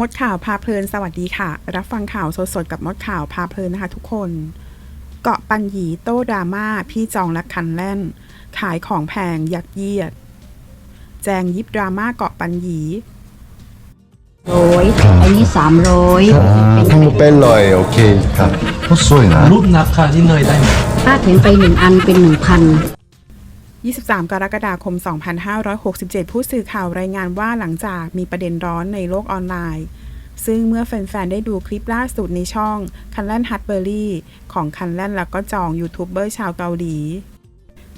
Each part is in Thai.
มดข่าวพาเพลินสวัสดีค่ะ รับฟังข่าวสดๆกับมดข่าวพาเพลินนะคะทุกคน เกาะปันหยีโต้ดราม่าพี่จองและคันแล่น ขายของแพงยักเยียด แจงยิบดราม่าเกาะปันหยีร้อยอันนี้สามร้อยทั้งหมดเป็นร้อยโอเคครับก็สวยนะรูปนักค่ะที่เนยได้ไหมถ้าแถมไปหนึ่งอันเป็นหนึ่งพัน 23 กรกฎาคม 2567 ผู้สื่อข่าวรายงานว่าหลังจากมีประเด็นร้อนในโลกออนไลน์ ซึ่งเมื่อแฟน ๆ ได้ดูคลิปล่าสุดในช่องคันแลนฮัตเบอร์รี่ของคันแลนแล้วก็จองยูทูบเบอร์ชาวเกาหลี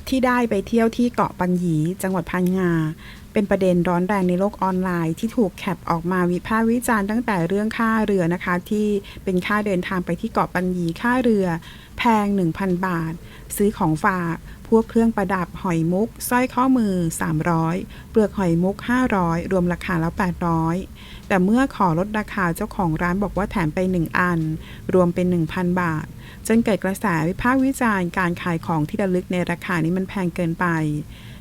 ที่ได้ไปเที่ยวที่เกาะปันหยีจังหวัดพังงา เป็นประเด็นร้อนแรงในโลกออนไลน์ ที่ถูกแคปออกมาวิพากษ์วิจารณ์ตั้งแต่เรื่องค่าเรือนะคะ ที่เป็นค่าเดินทางไปที่เกาะปันหยีค่าเรือ แพง 1,000 บาท ซื้อของฝาก พวกเครื่องประดับหอยมุกสร้อยข้อมือ 300 เปลือกหอยมุก 500 รวมราคาแล้ว 800 แต่เมื่อขอลดราคาเจ้าของร้านบอกว่าแถมไป 1 อัน รวมเป็น 1,000 บาท จนเกิดกระแสวิพากษ์วิจารณ์การขายของที่ระลึกในราคานี้มันแพงเกินไป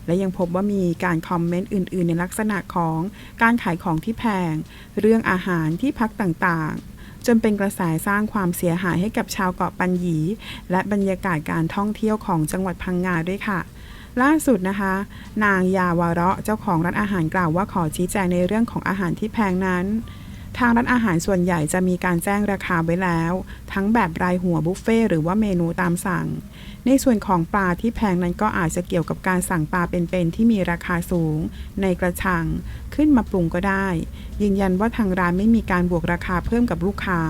และยังพบว่ามีการคอมเมนต์อื่น ๆ ในลักษณะของการขายของที่แพง เรื่องอาหารที่พักต่างๆ จนเป็นกระแสสร้างความเสียหายให้กับชาวเกาะปันหยีและบรรยากาศการท่องเที่ยวของจังหวัดพังงาด้วยค่ะล่าสุดนะคะ นางยาวาระเจ้าของร้านอาหารกล่าวว่าขอชี้แจงในเรื่องของอาหารที่แพงนั้น ทางร้านอาหารส่วนใหญ่จะมีการแจ้งราคาไว้แล้ว ทั้งแบบรายหัวบุฟเฟ่หรือว่าเมนูตามสั่ง ในส่วนของปลาที่แพงนั้นก็อาจจะเกี่ยวกับการสั่งปลาเป็นๆที่มีราคาสูง ในกระชัง ขึ้นมาปรุงก็ได้ ยืนยันว่าทางร้านไม่มีการบวกราคาเพิ่มกับลูกค้า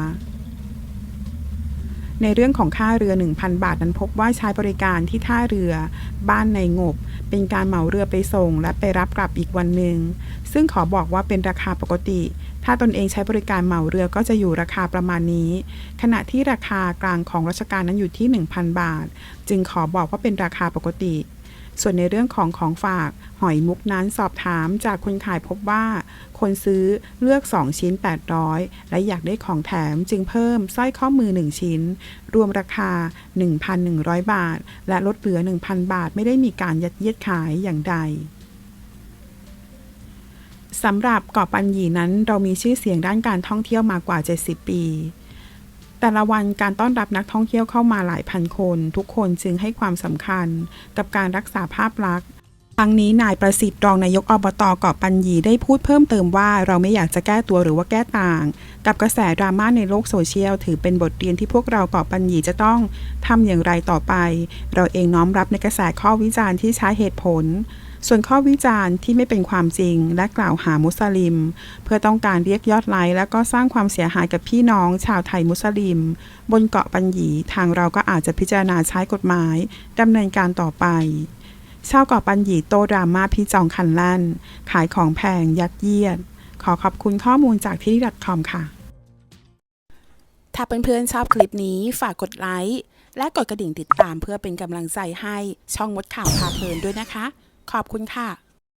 ในเรื่องของค่าเรือ 1,000 บาทนั้นพบว่าใช้บริการที่ท่าเรือ บ้านในงบ เป็นการเหมาเรือไปส่ง และไปรับกลับอีกวันหนึ่ง ซึ่งขอบอกว่าเป็นราคาปกติ ถ้าตนเองใช้บริการเหมาเรือก็จะอยู่ราคาประมาณนี้ ขณะที่ราคากลางของราชการนั้นอยู่ที่ 1,000 บาท จึงขอบอกว่าเป็นราคาปกติ ส่วนในเรื่องของของฝาก หอยมุกนั้นสอบถามจากคนขายพบว่า คนซื้อเลือก 2 ชิ้น 800 และอยากได้ของแถมจึงเพิ่มสร้อยข้อมือ 1 ชิ้น รวมราคา 1,100 บาท และลดเหลือ 1,000 บาทไม่ได้มีการยัดเยียดขายอย่างใด สำหรับเกาะปันหยีนั้นเรามีชื่อเสียงด้านการท่องเที่ยวมากว่า 70 ปี แต่ละวันการต้อนรับนักท่องเที่ยวเข้ามาหลายพันคน ทุกคนจึงให้ความสำคัญกับการรักษาภาพลักษณ์ทั้งนี้นายประสิทธิ์รองนายกอบตเกาะปันหยีได้พูดเพิ่มเติมว่าเราไม่อยากจะแก้ตัวหรือว่าแก้ต่าง กับกระแสดราม่าในโลกโซเชียลถือเป็นบทเรียนที่พวกเราเกาะปันหยีจะต้องทำอย่างไรต่อไป เราเองน้อมรับในกระแสข้อวิจารณ์ที่ใช้เหตุผล ส่วนข้อวิจารณ์ที่ไม่เป็นความจริง และกล่าวหามุสลิม เพื่อต้องการเรียกยอดไลค์และก็สร้างความเสียหายกับพี่น้องชาวไทยมุสลิม บนเกาะปัญญีทางเราก็อาจจะพิจารณาใช้กฎหมายดำเนินการต่อไปชาวเกาะปัญญีโตดราม่าพี่จองคันลั่น ขายของแพงยัดเยียด ขอขอบคุณข้อมูลจากที่ .com ค่ะ ถ้าเพื่อนๆชอบคลิปนี้ฝากกดไลค์และกดกระดิ่งติดตามเพื่อเป็นกำลังใจให้ช่องมดข่าวพาเพลินด้วยนะคะ ขอบคุณค่ะ